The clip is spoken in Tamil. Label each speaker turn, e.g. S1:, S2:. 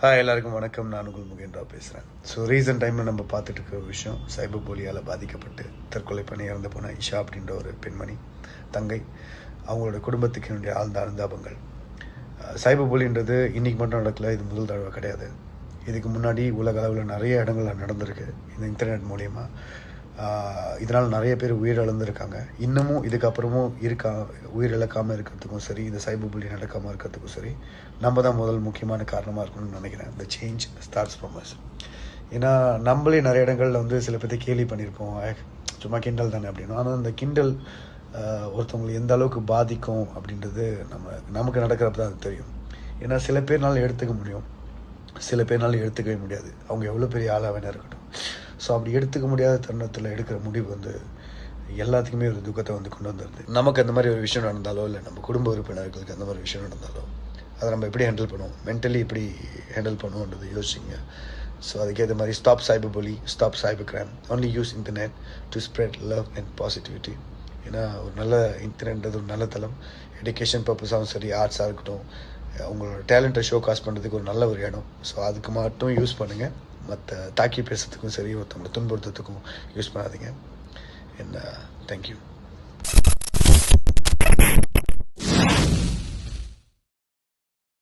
S1: ஹாய் எல்லாருக்கும் வணக்கம். நான் உங்கள் முகேந்திரா பேசுகிறேன் ஸோ ரீசன்ட் டைமில் நம்ம பார்த்துட்டு இருக்கிற விஷயம் சைபர் போலியால் பாதிக்கப்பட்டு தற்கொலை பண்ணி இறந்து போன இஷா அப்படின்ற ஒரு பெண்மணி தங்கை. அவங்களோட குடும்பத்துக்கு என்னுடைய ஆழ்ந்த அனுதாபங்கள். சைபர் போலின்றது இன்றைக்கி மட்டும் நடக்கல இது முதல் தடவை கிடையாது. இதுக்கு முன்னாடி உலக அளவில் நிறைய இடங்கள்ல நடந்திருக்கு இந்த இன்டர்நெட் மூலயமா. இதனால் நிறைய பேர் உயிரிழந்திருக்காங்க. இன்னமும் இதுக்கப்புறமும் இருக்கா உயிரிழக்காமல் இருக்கிறதுக்கும் சரி இந்த சைபர் புள்ளி நடக்காமல் இருக்கிறதுக்கும் சரி நம்ம தான் முதல் முக்கியமான காரணமாக இருக்கணும்னு நினைக்கிறேன். இந்த சேஞ்ச் ஸ்டார்ட்ஸ் ஃப்ரம் us. ஏன்னா நம்மளே நிறைய இடங்களில் வந்து சில பேர்த்தை கேலி பண்ணியிருப்போம். சும்மா கிண்டல் தானே அப்படின்னு ஆனால் அந்த கிண்டல் ஒருத்தவங்களை எந்த அளவுக்கு பாதிக்கும் அப்படின்றது நம்ம நமக்கு நடக்கிறப்ப தான் அது தெரியும். ஏன்னா சில பேர்னால எடுத்துக்க முடியும். சில பேர்னால எடுத்துக்கவே முடியாது. அவங்க எவ்வளோ பெரிய ஆளாக வேணா இருக்கட்டும். ஸோ அப்படி எடுத்துக்க முடியாத தருணத்தில் எடுக்கிற முடிவு வந்து எல்லாத்துக்குமே ஒரு துக்கத்தை வந்து கொண்டு வந்துடுது நமக்கு அந்த மாதிரி ஒரு விஷயம் நடந்தாலோ இல்லை நம்ம குடும்ப உறுப்பினர்களுக்கு அந்த மாதிரி விஷயம் நடந்தாலோ அதை நம்ம எப்படி ஹேண்டில் பண்ணுவோம்? மென்டலி எப்படி ஹேண்டில் பண்ணுவோன்றது யோசிச்சிங்க ஸோ அதுக்கேற்ற மாதிரி ஸ்டாப் சைபர் புலி stop cyber crime only use internet to spread love and positivity ஏன்னா ஒரு நல்ல இன்டர்நெட்ன்றது ஒரு நல்ல தளம். எஜுகேஷன் பர்பஸாகவும் சரி ஆர்ட்ஸாக இருக்கட்டும் உங்களோட டேலண்ட்டை ஷோ காஸ்ட் பண்ணுறதுக்கு ஒரு நல்ல ஒரு இடம். ஸோ அதுக்கு மட்டும் யூஸ் பண்ணுங்கள் மற்ற தாக்கி பேசுறதுக்கும் சரி ஒருத்தவங்களை துன்புறுத்துறதுக்கும் யூஸ் பண்ணாதீங்க. என்ன தேங்க்யூ uh,